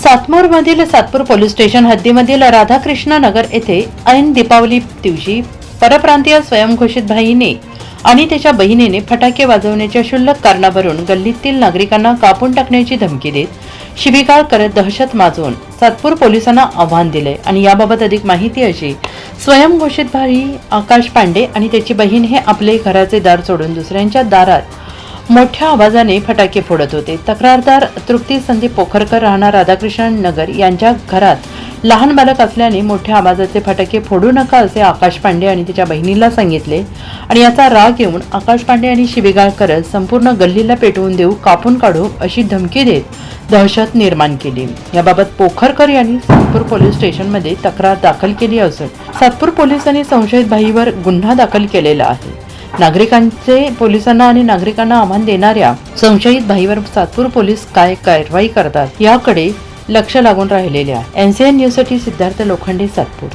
सातमूर मधील Satpur police station हद्दीमधील राधाकृष्ण नगर येथे ऐन दीपावली दिवशी परप्रांतीय स्वयंघोषित भाईने आणि त्याच्या बहिणीने फटाके वाजवण्याच्या क्षुल्लक कारणावरून गल्लीतील नागरिकांना कापून टाकण्याची धमकी देत शिबिकाळ करत दहशत माजवून सातपूर पोलिसांना आव्हान दिले. आणि याबाबत अधिक माहिती अशी स्वयंघोषित भाई आकाश पांडे आणि त्याची बहीण हे आपले घराचे दार सोडून दुसऱ्यांच्या दारात मोठ्या आवाजाने फटाके फोडत होते. तक्रारदार तृप्ती संदीप पोखरकर राहणार राधाकृष्ण नगर यांच्या घरात लहान बालक असल्याने मोठ्या आवाजाचे फटाके फोडू नका असे आकाश पांडे आणि तिच्या बहिणीला सांगितले. आणि याचा राग येऊन आकाश पांडे आणि शिबिगाळ करत संपूर्ण गल्लीला पेटवून देऊ कापून काढू अशी धमकी देत दहशत निर्माण केली. याबाबत पोखरकर यांनी सातपूर पोलीस स्टेशनमध्ये तक्रार दाखल केली असून सातपूर पोलिसांनी संशयित भाईवर गुन्हा दाखल केलेला आहे. नागरिकांचे पोलिसांना आणि नागरिकांना आव्हान देणाऱ्या संशयित भाईवर सातपूर पोलीस काय कारवाई करतात याकडे लक्ष लागून राहिलेल्या एनसीएन न्यूजसाठी सिद्धार्थ लोखंडे सातपूर